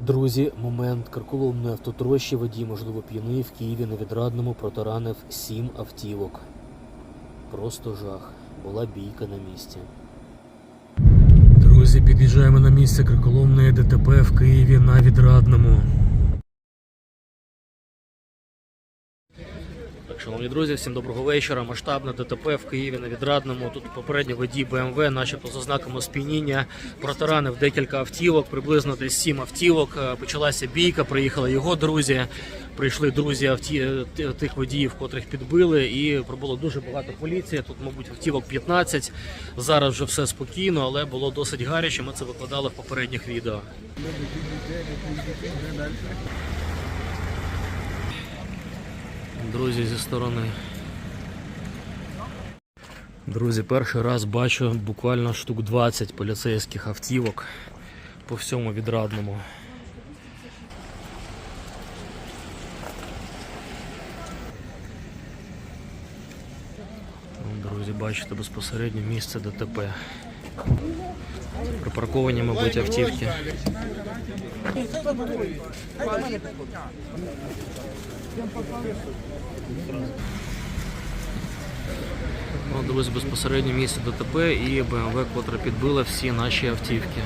Друзі, момент карколомної автотрощі водій, можливо, п'яний в Києві на відрадному протаранив сім автівок. Просто жах. Була бійка на місці. Друзі, під'їжджаємо на місце карколомної ДТП в Києві на відрадному. Шановні друзі, всім доброго вечора. Масштабне ДТП в Києві на відрадному. Тут попередньо водій БМВ, начебто за знаками сп'яніння, протаранив декілька автівок, приблизно десь сім автівок. Е, Почалася бійка, приїхали його друзі. Прийшли друзі авті... е, тих водіїв, котрих підбили, і пробуло дуже багато поліції. Тут, мабуть, автівок 15. Зараз вже все спокійно, але було досить гаряче. Ми це викладали в попередніх відео. Друзі зі сторони. Друзі, перший раз бачу буквально штук 20 поліцейських автівок по всьому відрадному. Ну, Друзі, бачите безпосередньо місце ДТП. Припарковані, мабуть, автівки. Ну, друзі, безпосередньо місце ДТП і БМВ, котре підбила всі наші автівки.